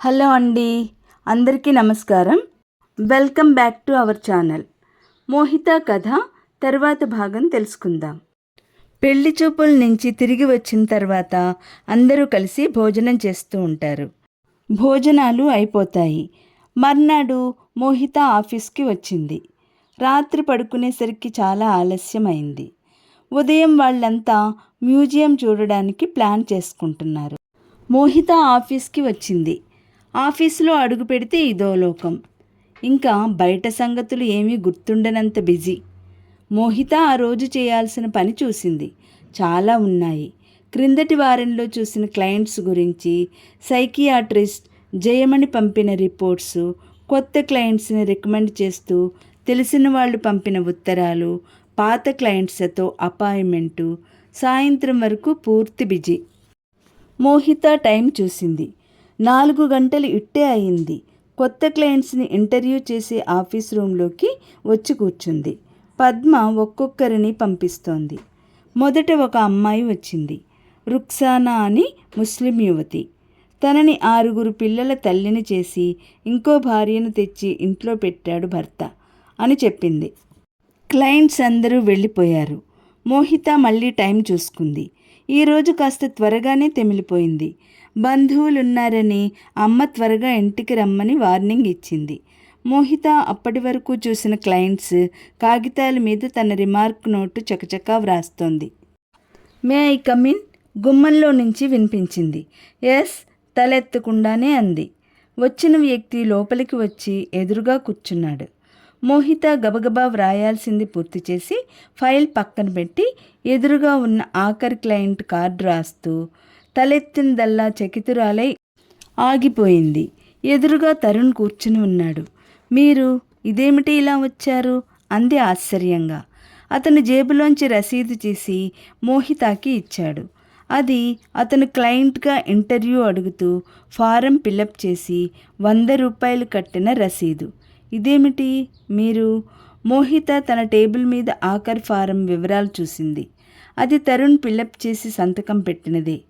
Hello అండి అందరికీ నమస్కారం. Welcome back to our channel. Mohitha కథ తర్వాత భాగం తెలుసుకుందాం. పెళ్ళి చూపుల నుంచి తిరిగి వచ్చిన తర్వాత అందరూ కలిసి భోజనం చేస్తూ ఉంటారు. భోజనాలు అయిపోతాయి. మర్నాడు మోహిత ఆఫీస్కి వచ్చింది. రాత్రి పడుకునేసరికి చాలా ఆలస్యం అయింది ఉదయం వాళ్ళంతా మ్యూజియం చూడడానికి ప్లాన్ చేసుకుంటున్నారు. మోహిత ఆఫీస్కి వచ్చింది. ఆఫీసులో అడుగు పెడితే ఇదో లోకం. ఇంకా బయట సంగతులు ఏమీ గుర్తుండనంత బిజీ. మోహిత ఆ రోజు చేయాల్సిన పని చూసింది. చాలా ఉన్నాయి. క్రిందటి వారంలో చూసిన క్లయింట్స్ గురించి సైకియాట్రిస్ట్ జయమణి పంపిన రిపోర్ట్స్ కొత్త క్లయింట్స్ని రికమెండ్ చేస్తూ తెలిసిన వాళ్ళు పంపిన ఉత్తరాలు పాత క్లయింట్స్తో అపాయింట్మెంటు సాయంత్రం వరకు పూర్తి బిజీ. మోహిత టైం చూసింది. నాలుగు గంటలు ఇట్టే అయింది. కొత్త క్లయింట్స్ని ఇంటర్వ్యూ చేసే ఆఫీస్ రూమ్లోకి వచ్చి కూర్చుంది. పద్మ ఒక్కొక్కరిని పంపిస్తోంది. మొదట ఒక అమ్మాయి వచ్చింది. రుక్సానా అని ముస్లిం యువతి. తనని ఆరుగురు పిల్లల తల్లిని చేసి ఇంకో భార్యను తెచ్చి ఇంట్లో పెట్టాడు భర్త అని చెప్పింది. క్లయింట్స్ అందరూ వెళ్ళిపోయారు. మోహిత మళ్ళీ టైం చూసుకుంది. ఈరోజు కాస్త త్వరగానే తెమిలిపోయింది. బంధువులున్నారని అమ్మ త్వరగా ఇంటికి రమ్మని వార్నింగ్ ఇచ్చింది. మోహిత అప్పటి వరకు చూసిన క్లయింట్స్ కాగితాల మీద తన రిమార్క్ నోటు చకచకా వ్రాస్తోంది. మే ఐ కమిన్ గుమ్మంలో నుంచి వినిపించింది. ఎస్ తలెత్తకుండానే అంది. వచ్చిన వ్యక్తి లోపలికి వచ్చి ఎదురుగా కూర్చున్నాడు. మోహిత గబగబా వ్రాయాల్సింది పూర్తి చేసి ఫైల్ పక్కన పెట్టి ఎదురుగా ఉన్న ఆఖరి క్లయింట్ కార్డు రాస్తూ తలెత్తినదల్లా చకితురాలై ఆగిపోయింది. ఎదురుగా తరుణ్ కూర్చుని ఉన్నాడు. మీరు ఇదేమిటి ఇలా వచ్చారు? అంది ఆశ్చర్యంగా. అతను జేబులోంచి రసీదు చేసి మోహితాకి ఇచ్చాడు. అది అతను క్లయింట్గా ఇంటర్వ్యూ అడుగుతూ ఫారం ఫిలప్ చేసి వంద రూపాయలు కట్టిన రసీదు. ఇదేమిటి? మీరు మోహిత తన టేబుల్ మీద ఆఖరి ఫారం వివరాలు చూసింది. అది తరుణ్ పిల్లప్ చేసి సంతకం పెట్టినదే.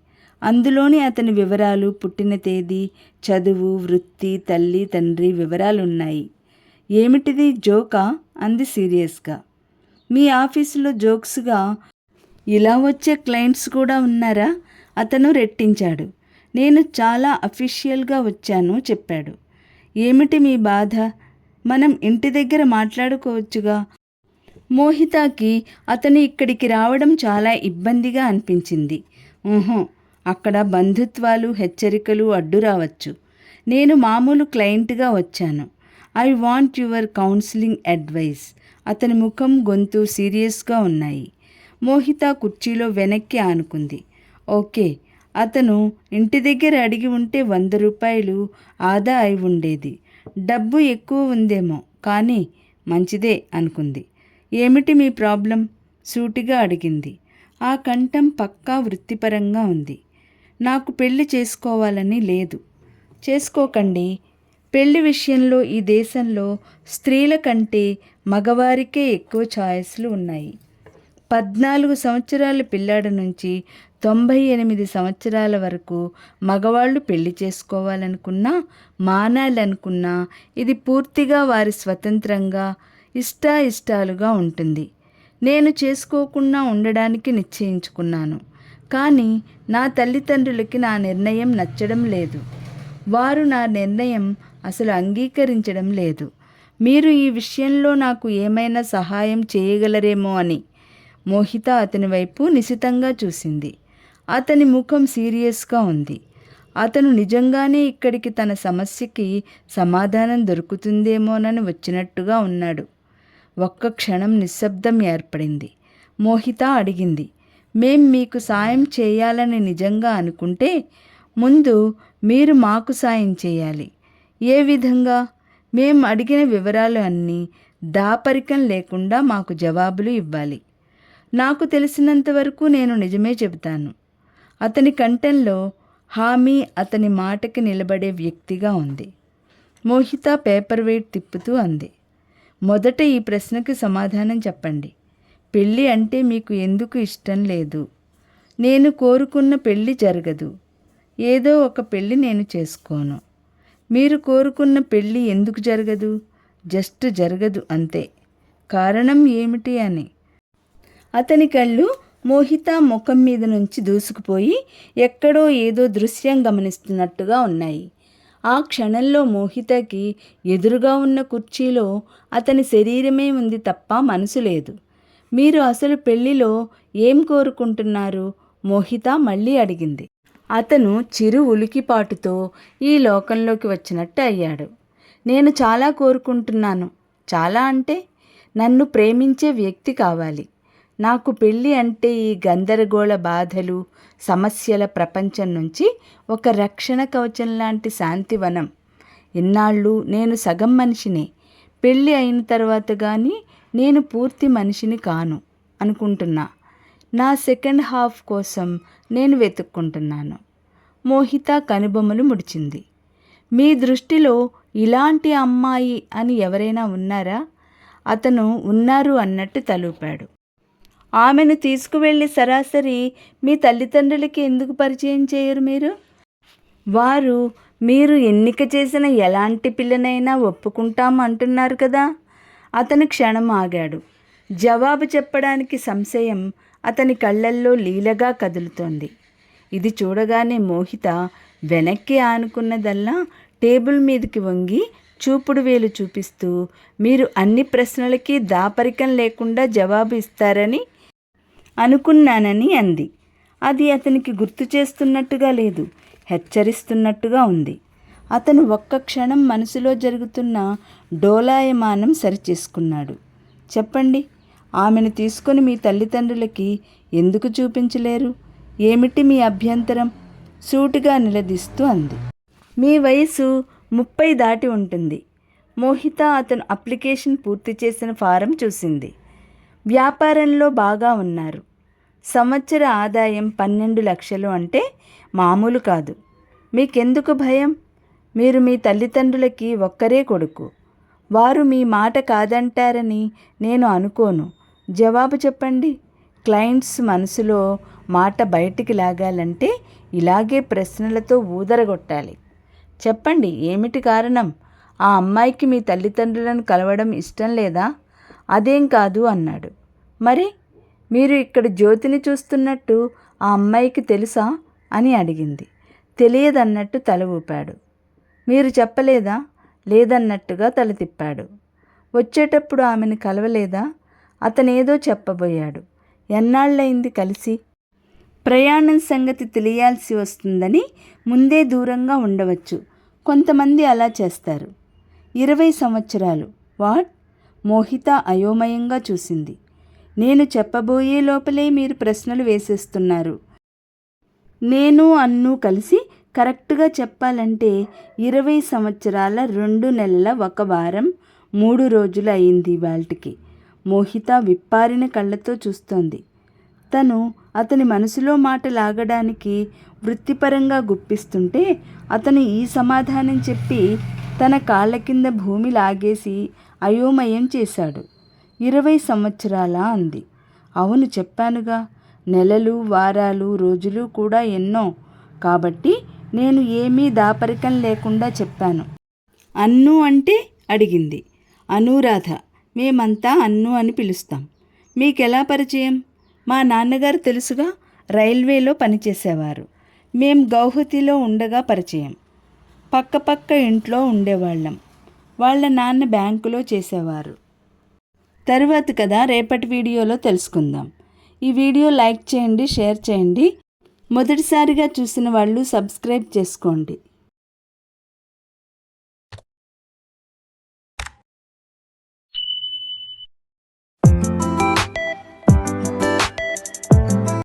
అందులోని అతని వివరాలు పుట్టిన తేదీ చదువు వృత్తి తల్లి తండ్రి వివరాలు ఉన్నాయి ఏమిటిది జోకా? అంది సీరియస్గా. మీ ఆఫీసులో జోక్స్గా ఇలా వచ్చే క్లయింట్స్ కూడా ఉన్నారా? అతను రెట్టించాడు. నేను చాలా అఫీషియల్గా వచ్చాను చెప్పాడు. ఏమిటి మీ బాధ? మనం ఇంటి దగ్గర మాట్లాడుకోవచ్చుగా? మోహితాకి అతను ఇక్కడికి రావడం చాలా ఇబ్బందిగా అనిపించింది. ఊహో అక్కడ బంధుత్వాలు హెచ్చరికలు అడ్డు రావచ్చు. నేను మామూలు క్లయింట్గా వచ్చాను. I want your counselling advice. అతని ముఖం గొంతు సీరియస్గా ఉన్నాయి. మోహిత కుర్చీలో వెనక్కి ఆనుకుంది. ఓకే అతను ఇంటి దగ్గర అడిగి ఉంటే వంద రూపాయలు ఆదా అయి ఉండేది. డబ్బు ఎక్కువ ఉందేమో కానీ మంచిదే అనుకుంది. ఏమిటి మీ ప్రాబ్లం? సూటిగా అడిగింది. ఆ కంఠం పక్కా వృత్తిపరంగా ఉంది. నాకు పెళ్ళి చేసుకోవాలని లేదు. చేసుకోకండి. పెళ్ళి విషయంలో ఈ దేశంలో స్త్రీల కంటే మగవారికే ఎక్కువ ఛాయిస్లు ఉన్నాయి. పద్నాలుగు సంవత్సరాల పిల్లాడి నుంచి తొంభై ఎనిమిది సంవత్సరాల వరకు మగవాళ్ళు పెళ్ళి చేసుకోవాలనుకున్నా మానాలనుకున్నా ఇది పూర్తిగా వారి స్వతంత్రంగా ఇష్టాయిష్టాలుగా ఉంటుంది. నేను చేసుకోకుండా ఉండడానికి నిశ్చయించుకున్నాను. కానీ నా తల్లిదండ్రులకి నా నిర్ణయం నచ్చడం లేదు. వారు నా నిర్ణయం అసలు అంగీకరించడం లేదు. మీరు ఈ విషయంలో నాకు ఏమైనా సహాయం చేయగలరేమో అని మోహిత అతని వైపు నిశితంగా చూసింది. అతని ముఖం సీరియస్గా ఉంది. అతను నిజంగానే ఇక్కడికి తన సమస్యకి సమాధానం దొరుకుతుందేమోనని వచ్చినట్టుగా ఉన్నాడు. ఒక్క క్షణం నిశ్శబ్దం ఏర్పడింది. మోహిత అడిగింది మేం మీకు సాయం చేయాలని నిజంగా అనుకుంటే ముందు మీరు మాకు సాయం చేయాలి. ఏ విధంగా? మేం అడిగిన వివరాలు అన్నీ దాపరికం లేకుండా మాకు జవాబులు ఇవ్వాలి. నాకు తెలిసినంత వరకు నేను నిజమే చెబుతాను. అతని కంఠంలో హామీ అతని మాటకి నిలబడే వ్యక్తిగా ఉంది. మోహిత పేపర్ వెయిట్ తిప్పుతూ అంది. మొదట ఈ ప్రశ్నకి సమాధానం చెప్పండి. పెళ్ళి అంటే మీకు ఎందుకు ఇష్టం లేదు? నేను కోరుకున్న పెళ్ళి జరగదు. ఏదో ఒక పెళ్ళి నేను చేసుకోను. మీరు కోరుకున్న పెళ్ళి ఎందుకు జరగదు? జస్ట్ జరగదు అంతే. కారణం ఏమిటి అని. అతని కళ్ళు మోహిత ముఖం మీద నుంచి దూసుకుపోయి ఎక్కడో ఏదో దృశ్యం గమనిస్తున్నట్టుగా ఉన్నాయి. ఆ క్షణంలో మోహితకి ఎదురుగా ఉన్న కుర్చీలో అతని శరీరమే ఉంది తప్ప మనసు లేదు. మీరు అసలు పెళ్ళిలో ఏం కోరుకుంటున్నారు? మోహిత మళ్ళీ అడిగింది. అతను చిరు ఉలికిపాటుతో ఈ లోకంలోకి వచ్చినట్టు అయ్యాడు. నేను చాలా కోరుకుంటున్నాను. చాలా అంటే నన్ను ప్రేమించే వ్యక్తి కావాలి. నాకు పెళ్ళి అంటే ఈ గందరగోళ బాధలు సమస్యల ప్రపంచం నుంచి ఒక రక్షణ కవచం లాంటి శాంతివనం. ఇన్నాళ్ళు నేను సగం మనిషినే. పెళ్ళి అయిన తర్వాత కానీ నేను పూర్తి మనిషిని కాను అనుకుంటున్నా. నా సెకండ్ హాఫ్ కోసం నేను వెతుక్కుంటున్నాను. మోహిత కనుబొమ్మలు ముడిచింది. మీ దృష్టిలో ఇలాంటి అమ్మాయి అని ఎవరైనా ఉన్నారా? అతను ఉన్నారు అన్నట్టు తలూపాడు. ఆమెను తీసుకువెళ్ళి సరాసరి మీ తల్లిదండ్రులకి ఎందుకు పరిచయం చేయరు మీరు? వారు మీరు ఎన్నిక చేసిన ఎలాంటి పిల్లనైనా ఒప్పుకుంటాం అంటున్నారు కదా. అతను క్షణం ఆగాడు. జవాబు చెప్పడానికి సంశయం అతని కళ్ళల్లో లీలగా కదులుతోంది. ఇది చూడగానే మోహిత వెనక్కి ఆనుకున్నదల్లా టేబుల్ మీదకి వంగి చూపుడు వేలు చూపిస్తూ మీరు అన్ని ప్రశ్నలకి దాపరికం లేకుండా జవాబు ఇస్తారని అనుకున్నానని అంది. అది అతనికి గుర్తు చేస్తున్నట్టుగా లేదు. హెచ్చరిస్తున్నట్టుగా ఉంది. అతను ఒక్క క్షణం మనసులో జరుగుతున్న డోలాయమానం సరిచేసుకున్నాడు. చెప్పండి ఆమెను తీసుకొని మీ తల్లిదండ్రులకి ఎందుకు చూపించలేరు? ఏమిటి మీ అభ్యంతరం? సూటిగా నిలదీస్తూ అంది. మీ వయసు ముప్పై దాటి ఉంటుంది. మోహిత అతను అప్లికేషన్ పూర్తి చేసిన ఫారం చూసింది. వ్యాపారంలో బాగా ఉన్నారు. సంవత్సర ఆదాయం పన్నెండు లక్షలు అంటే మామూలు కాదు. మీకెందుకు భయం? మీరు మీ తల్లిదండ్రులకి ఒక్కరే కొడుకు. వారు మీ మాట కాదంటారని నేను అనుకోను. జవాబు చెప్పండి. క్లయింట్స్ మనసులో మాట బయటికి లాగాలంటే ఇలాగే ప్రశ్నలతో ఊదరగొట్టాలి. చెప్పండి ఏమిటి కారణం? ఆ అమ్మాయికి మీ తల్లిదండ్రులను కలవడం ఇష్టం లేదా? అదేం కాదు అన్నాడు. మరి మీరు ఇక్కడ జ్యోతిని చూస్తున్నట్టు ఆ అమ్మాయికి తెలుసా అని అడిగింది. తెలియదన్నట్టు తల ఊపాడు. మీరు చెప్పలేదా? లేదన్నట్టుగా తల తిప్పాడు. వచ్చేటప్పుడు ఆమెను కలవలేదా? అతనేదో చెప్పబోయాడు. ఎన్నాళ్ళయింది కలిసి? ప్రయాణం సంగతి తెలియాల్సి వస్తుందని ముందే దూరంగా ఉండవచ్చు. కొంతమంది అలా చేస్తారు. ఇరవై సంవత్సరాలు. వాట్? మోహిత అయోమయంగా చూసింది. నేను చెప్పబోయే లోపలే మీరు ప్రశ్నలు వేసేస్తున్నారు. నేను అన్ను కలిసి కరెక్ట్గా చెప్పాలంటే ఇరవై సంవత్సరాల రెండు నెలల ఒక వారం మూడు రోజులు అయింది వాళ్ళకి మోహిత విప్పారిన కళ్ళతో చూస్తోంది. తను అతని మనసులో మాట లాగడానికి వృత్తిపరంగా గుప్పిస్తుంటే అతను ఈ సమాధానం చెప్పి తన కాళ్ళ కింద భూమి లాగేసి అయోమయం చేశాడు. ఇరవై సంవత్సరాల అంది. అవును చెప్పానుగా నెలలు వారాలు రోజులు కూడా ఎన్నో. కాబట్టి నేను ఏమీ దాపరికం లేకుండా చెప్పాను. అన్ను అంటే అడిగింది. అనురాధ మేమంతా అన్ను అని పిలుస్తాం. మీకెలా పరిచయం? మా నాన్నగారు తెలుసుగా రైల్వేలో పనిచేసేవారు. మేం గౌహతిలో ఉండగా పరిచయం. పక్క పక్క ఇంట్లో ఉండేవాళ్ళం. వాళ్ళ నాన్న బ్యాంకులో చేసేవారు. తరువాత కదా రేపటి వీడియోలో తెలుసుకుందాం. ఈ వీడియో లైక్ చేయండి షేర్ చేయండి. మొదటిసారిగా చూసిన వాళ్ళు సబ్స్క్రైబ్ చేసుకోండి.